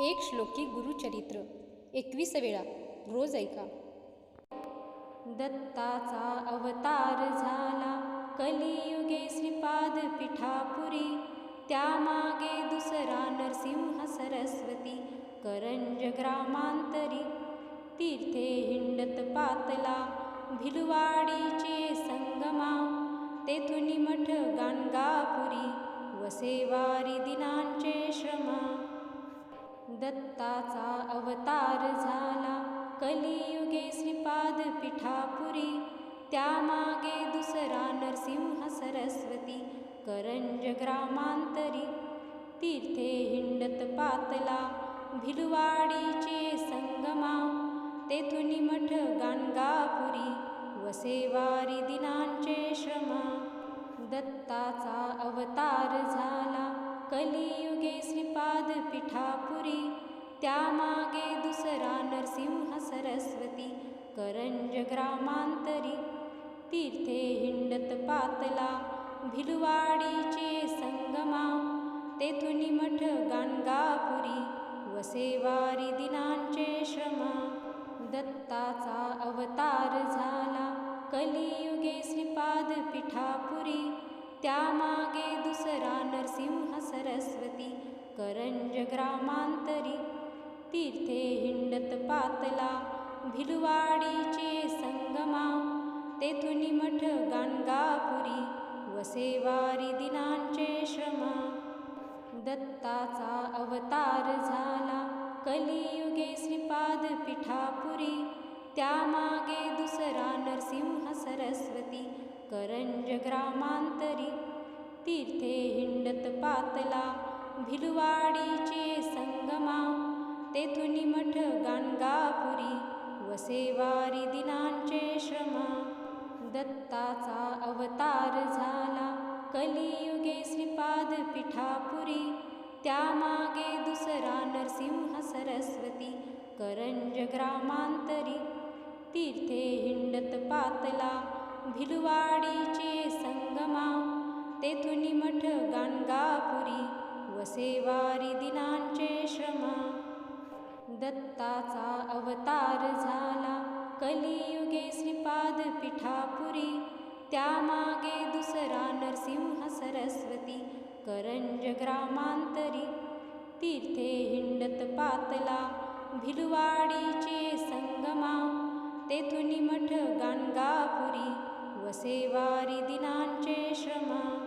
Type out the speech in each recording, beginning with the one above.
एक श्लोकी गुरुचरित्र. एकवीस वेळा. रोज ऐका. दत्ताचा अवतार झाला. कलियुगे श्रीपाद पिठापुरी. त्यामागे दुसरा नरसिंह सरस्वती. करंज ग्रामांतरी. तीर्थे हिंडत पातला. भिलवाडीचे संगमा. तेथुनी मठ गाणगापुरी. वसेवारी दिनांचे श्रमा दत्ताचा अवतार झाला. कलियुगे श्रीपाद पिठापुरी त्यामागे दुसरा नरसिंह सरस्वती करंज ग्रामांतरी. तीर्थे हिंडत पातला भिलवाडीचे संगमा तेथुनी मठ गाणगापुरी वसेवारी दिनांचे श्रमा दत्ताचा अवतार झाला. कलियुगे श्रीपाद पिठापुरी त्यामागे दुसरा नरसिंह सरस्वती करंज ग्रामांतरी तीर्थे हिंडत पातला भिलवाडीचे संगमा तेथुनी मठ गाणगापुरी वसेवारी दिनांचे श्रमा दत्ताचा अवतार झाला कलियुगे श्रीपाद पिठापुरी त्यामागे दुसरा नरसिंह सरस्वती करंज ग्रामांतरी. तीर्थे हिंडत पातला भिलवाडीचे संगमा. तेथुनी मठ गाणगापुरी वसेवारी दिनांचे श्रमा. दत्ताचा अवतार झाला कलियुगे श्रीपाद पिठापुरी. त्यामागे दुसरा नरसिंह सरस्वती करंज ग्रामांतरी. तीर्थे हिंडत पातला भिलवाडीचे संगमा. तेथुनी मठ गाणगापुरी वसेवारी दिनांचे श्रमा दत्ताचा अवतार झाला कलियुगे श्रीपाद पिठापुरी. त्यामागे दुसरा नरसिंह सरस्वती करंज ग्रामांतरी. तीर्थे हिंडत पातला भिलवाडीचे संगमा तेथून मठ गाणगापुरी वसेवारी दिनांचे श्रमा. दत्ताचा अवतार झाला कलियुगे श्रीपाद पिठापुरी त्यामागे दुसरा नरसिंह सरस्वती करंज ग्रामांतरी. तीर्थे हिंडत पातला भिलवाडीचे संगमा तेथून मठ गाणगापुरी वसेवारी दिनांचे श्रमा.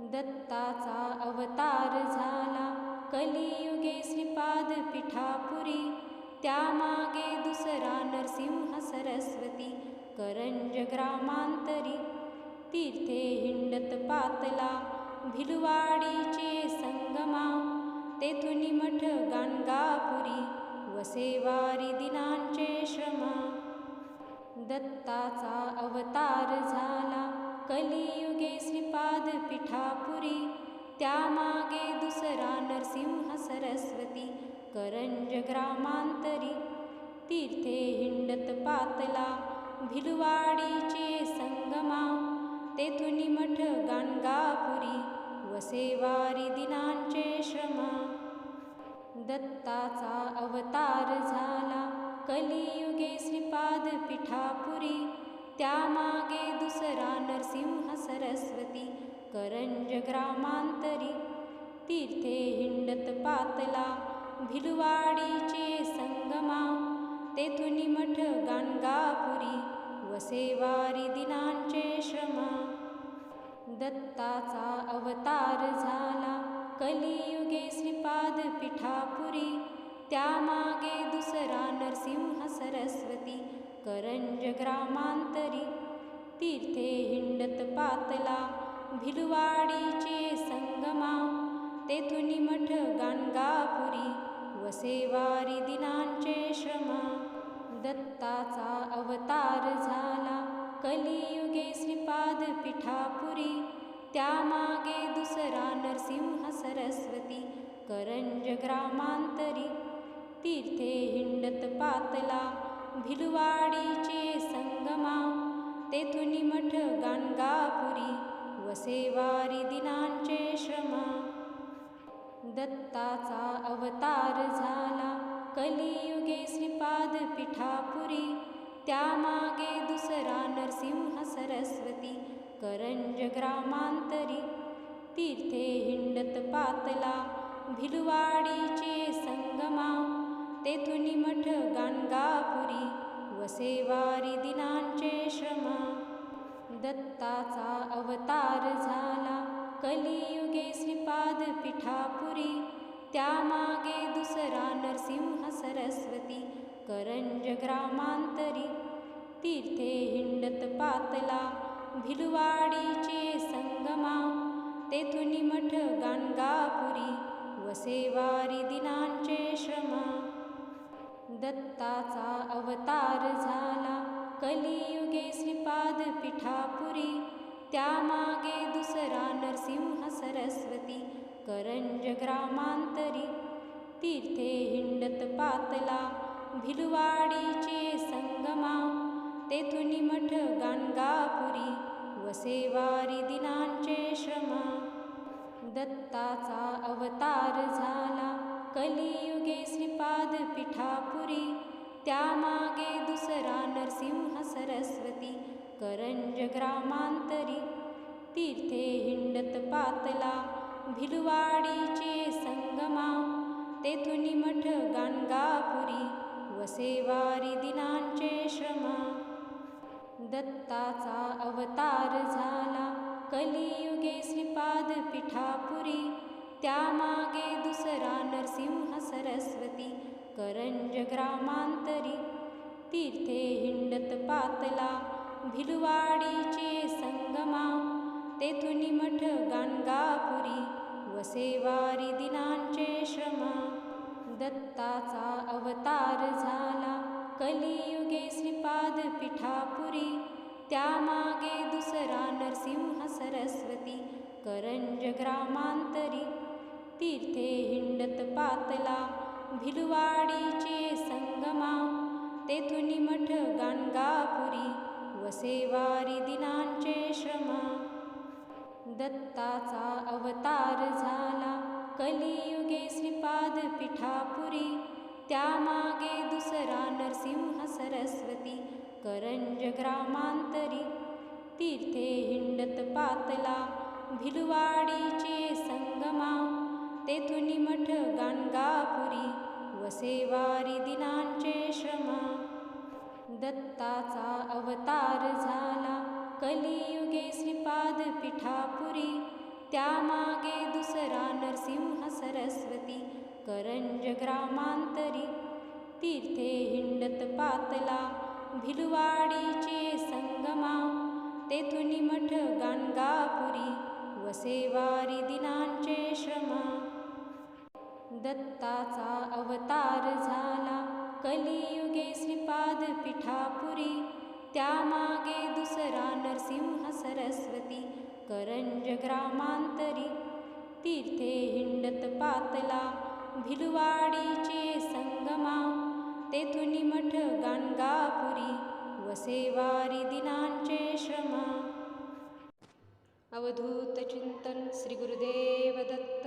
दत्ताचा अवतार झाला. कलियुगे श्रीपाद पिठापुरी. त्यामागे दुसरा नरसिंह सरस्वती. करंज ग्रामांतरी. तीर्थे हिंडत पातला. भिलवाडीचे संगमा. तेथुनी मठ गाणगापुरी. वसेवारी दिनांचे श्रमा. दत्ताचा अवतार झाला. कलियुगे श्रीपाद पिठापुरी त्यामागे दुसरा नरसिंह सरस्वती करंज ग्रामांतरी. तीर्थे हिंडत पातला भिलवाडीचे संगमा तेथुनी मठ गाणगापुरी वसेवारी दिनांचे श्रमा दत्ताचा अवतार झाला. कलियुगे श्रीपाद पिठापुरी त्यामागे दुसरा नरसिंह सरस्वती करंज ग्रामांतरी तीर्थे हिंडत पातला भिलवाडीचे संगमा तेथुनी मठ गाणगापुरी वसेवारी दिनांचे श्रमा. दत्ताचा अवतार झाला कलियुगे श्रीपाद पिठापुरी त्यामागे दुसरा नरसिंह सरस्वती करंज ग्रामांतरी. तीर्थे हिंडत पातला भिलवाडीचे संगमा. तेथुनी मठ गाणगापुरी वसेवारी दिनांचे श्रमा दत्ताचा अवतार झाला कलियुगे श्रीपाद पिठापुरी. त्यामागे दुसरा नरसिंह सरस्वती करंज ग्रामांतरी. तीर्थे हिंडत पातला भिलवाडीचे संगमा. तेथुनी मठ गाणगापुरी वसेवारी दिनांचे श्रमा. दत्ताचा अवतार झाला कलियुगे श्रीपाद पिठापुरी. त्यामागे दुसरा नरसिंह सरस्वती करंज ग्रामांतरी. तीर्थे हिंडत पातला भिलवाडीचे संगमा. तेथून मठ गाणगापुरी वसेवारी दिनांचे श्रमा. दत्ताचा अवतार झाला कलियुगे श्रीपाद पिठापुरी. त्यामागे दुसरा नरसिंह सरस्वती करंज ग्रामांतरी. तीर्थे हिंडत पातला भिलवाडीचे संगमा. तेथून मठ गाणगापुरी वसेवारी दिनांचे दत्ताचा अवतार झाला. कलियुगे श्रीपाद पिठापुरी त्यामागे दुसरा नरसिंह सरस्वती करंज ग्रामांतरी. तीर्थे हिंडत पातला भिलवाडीचे संगमा तेथुनी मठ गाणगापुरी वसेवारी दिनांचे श्रमा. दत्ताचा अवतार झाला. कलियुगे श्रीपाद पिठापुरी त्यामागे दुसरा नरसिंह सरस्वती करंज ग्रामांतरी तीर्थे हिंडत पातला भिलवाडीचे संगमा तेथुनी मठ गाणगापुरी वसेवारी दिनांचे श्रमा. दत्ताचा अवतार झाला कलियुगे श्रीपाद पिठापुरी त्यामागे दुसरा नरसिंह सरस्वती करंज ग्रामांतरी. तीर्थे हिंडत पातला भिलवाडीचे संगमा. तेथुनी मठ गाणगापुरी वसेवारी दिनांचे श्रमा. दत्ताचा अवतार झाला कलियुगे श्रीपाद पिठापुरी. त्यामागे दुसरा नरसिंह सरस्वती करंज ग्रामांतरी. तीर्थे हिंडत पातला भिलवाडीचे संगमा. तेथुनी मठ गाणगापुरी वसेवारी दिनांचे श्रमा. दत्ताचा अवतार झाला कलियुगे श्रीपाद पिठापुरी. त्यामागे दुसरा नरसिंह सरस्वती करंज ग्रामांतरी. तीर्थे हिंडत पातला भिलवाडीचे संगमा. तेथुनी मठ गाणगापुरी वसेवारी दिनांचे श्रमा दत्ताचा अवतार झाला कलियुगे श्रीपाद पिठापुरी. त्यामागे दुसरा नरसिंह सरस्वती करंज ग्रामांतरी. तीर्थे हिंडत पातला भिलवाडीचे संगमा. तेथुनी मठ गाणगापुरी वसेवारी दिनांचे श्रमा दत्ताचा अवतार झाला. कलियुगे श्रीपाद पिठापुरी त्यामागे दुसरा नरसिंह सरस्वती करंज ग्रामांतरी. तीर्थे हिंडत पातला भिलवाडीचे संगमा तेथुनी मठ गाणगापुरी वसेवारी दिनांचे श्रमा. अवधूत चिंतन श्री गुरुदेव दत्त